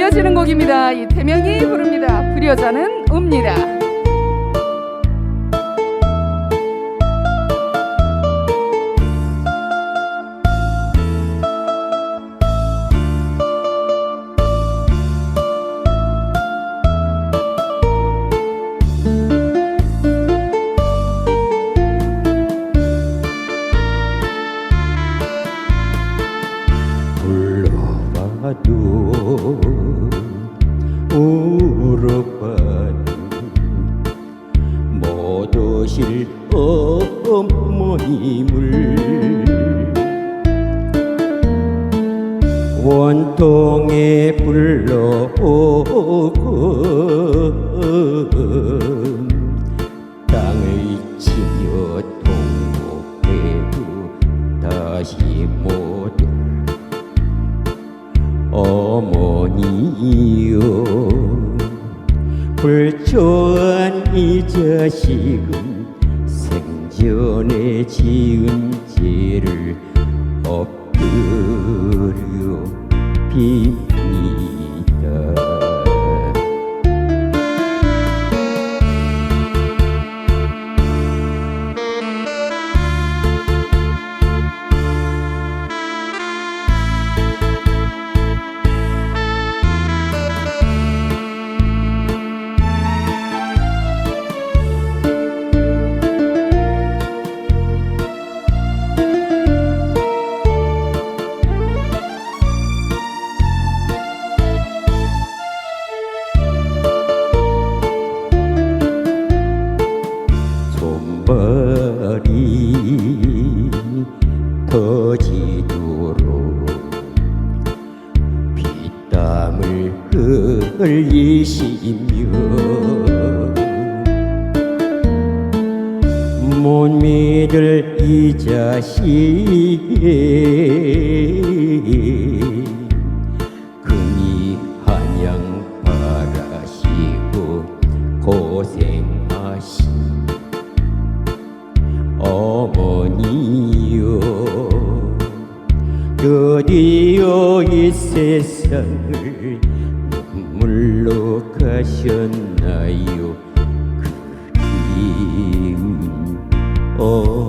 이어지는 곡입니다. 이태명이 부릅니다. 불여자는 옵니다. 불 어머님을 원통에 불러오고 땅을 치여 통곡해도 다시 못올 어머니여 불초한 이 자식은 생 전에 지은 죄를 엎드려 빕 손발이 터지도록 피땀을 흘리시며 못 믿을 이 자식의 금이 한양 바라시고 고생 드디어 이 세상을 눈물로 가셨나요? 그림 어.